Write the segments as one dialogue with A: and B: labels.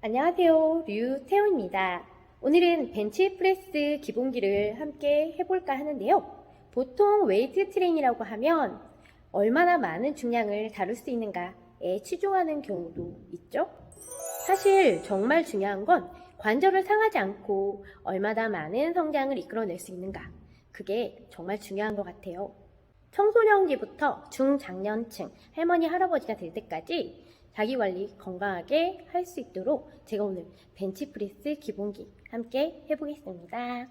A: 안녕하세요. 류태우입니다. 오늘은 벤치프레스 기본기를 함께 해볼까 하는데요. 보통 웨이트 트레이닝이라고 하면 얼마나 많은 중량을 다룰 수 있는가에 치중하는 경우도 있죠. 사실 정말 중요한 건 관절을 상하지 않고 얼마나 많은 성장을 이끌어낼 수 있는가. 그게 정말 중요한 것 같아요. 청소년기부터 중장년층, 할머니, 할아버지가 될 때까지 자기 관리 건강하게 할 수 있도록 제가 오늘 벤치프레스 기본기 함께 해보겠습니다.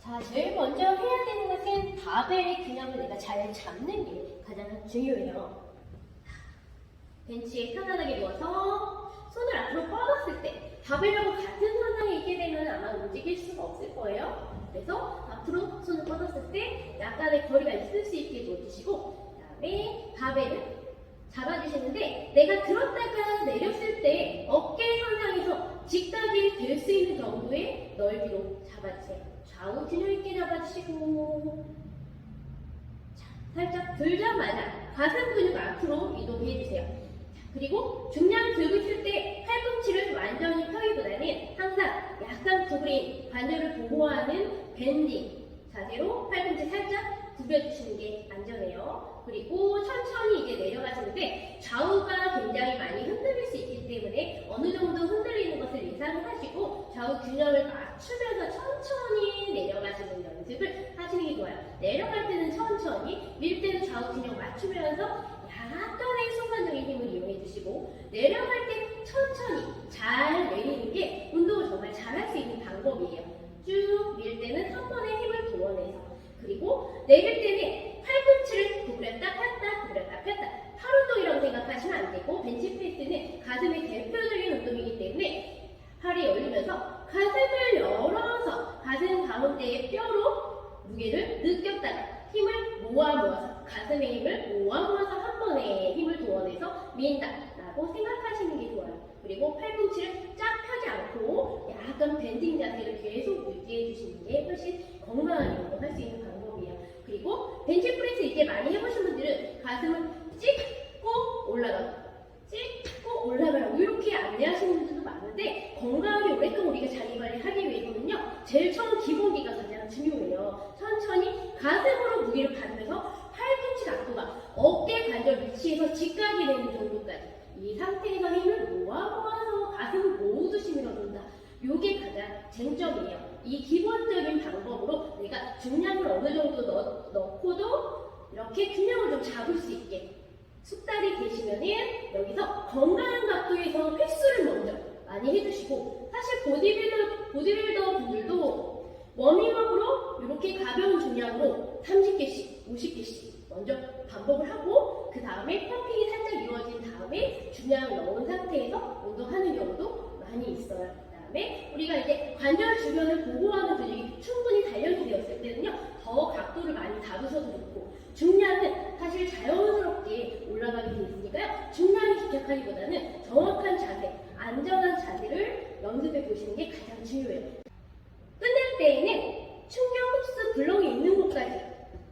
A: 자, 제일 먼저 해야 되는 것은 바벨의 균형을 내가 잘 잡는 게 가장 중요해요. 벤치에 편안하게 누워서 손을 앞으로 뻗었을 때 바벨하고 같은 상황에 있게 되면 아마 움직일 수가 없을 거예요. 그래서 앞으로 손을 뻗었을 때 약간의 거리가 있을 수 있게 놓으시고 그다음에 바벨을 잡아주시는데 내가 들었다가 내렸을 때 어깨 상상에서 직각이 될 수 있는 정도의 넓이로 잡아주세요. 좌우 균형 있게 잡아주시고 자, 살짝 들자마자 가슴 근육 앞으로 이동해 주세요. 자, 그리고 중량 들고 있을 때 팔꿈치를 완전히 펴기보다는 항상 약간 구부린 관절을 보호하는 밴딩 자세로 구겨주시는 게 안전해요. 그리고 천천히 이제 내려가시는데 좌우가 굉장히 많이 흔들릴 수 있기 때문에 어느 정도 흔들리는 것을 예상하시고 좌우 균형을 맞추면서 천천히 내려가시는 연습을 하시는 게 좋아요. 내려갈 때는 천천히, 밀 때는 좌우 균형 맞추면서 약간의 순간적인 힘을 이용해 주시고 내려갈 때 천천히 잘 내리는 게 운동을 정말 잘할 수 있는 방법이에요. 쭉 밀 때는 한 번에 힘을 도원해서 그리고 내릴 때는 팔꿈치를 구부렸다 폈다 구부렸다 폈다 팔 운동이라고 생각하시면 안 되고 벤치프레스는 가슴의 대표적인 운동이기 때문에 팔이 열리면서 가슴을 열어서 가슴 가운데의 뼈로 무게를 느꼈다가 힘을 모아 모아서 가슴의 힘을 모아 모아서 한 번에 힘을 도원해서 민다라고 생각하시는 게 좋아요. 그리고 팔꿈치를 쫙 펴지 않고 약간 밴딩 자세를 계속 유지해 주시는 게 훨씬 건강하게 운동 할 수 있는 방법이에요. 그리고 벤치프레스 이제 많이 해보신 분들은 가슴을 찍고 올라가고 찍고 올라가라고 이렇게 안내하시는 분들도 많은데 건강하게 오랫동안 우리가 자기 관리하기 위해서는요 제일 처음 기본기가 중요해요. 천천히 가슴으로 무게를 받으면서 팔꿈치 각도가 어깨 관절 위치에서 직각이 되는 정도까지 이 상태에서 힘을 모아 모아서 가슴을 모두 밀어준다. 요게 가장 쟁점이에요. 이 기본적인 방법으로 내가 중량을 어느 정도 넣, 넣고도 이렇게 균형을 좀 잡을 수 있게 숙달이 되시면은 여기서 건강한 각도에서 횟수를 먼저 많이 해주시고 사실 보디빌더, 보디빌더 분들도 워밍업으로 이렇게 가벼운 중량으로 30개씩, 50개씩 먼저 반복을 하고 그 다음에 펌핑이 살짝 이루어진 다음에 중량을 넣은 상태에서 운동하는 경우도 많이 있어요. 그 다음에 우리가 이제 관절 주변을 보호하는 근육이 충분히 단련이 되었을 때는요 더 각도를 많이 잡으셔도 좋고 중량은 사실 자연스럽게 올라가게 돼 있으니까요 중량이 집착하기보다는 정확한 자세, 안전한 자세를 연습해 보시는 게 가장 중요해요. 때에는 충격 흡수 블럭이 있는 곳까지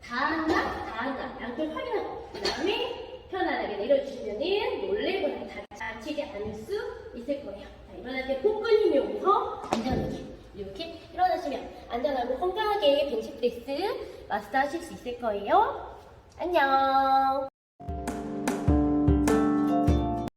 A: 다 한다, 다 한다. 양쪽 확인하고 그 다음에 편안하게 내려주시면은 놀래거나 다치지 않을 수 있을 거예요. 자, 일어날 때 복근 힘이 오면서 안전하게 이렇게 일어나시면 안전하고 건강하게 벤치프레스 마스터 하실 수 있을 거예요. 안녕.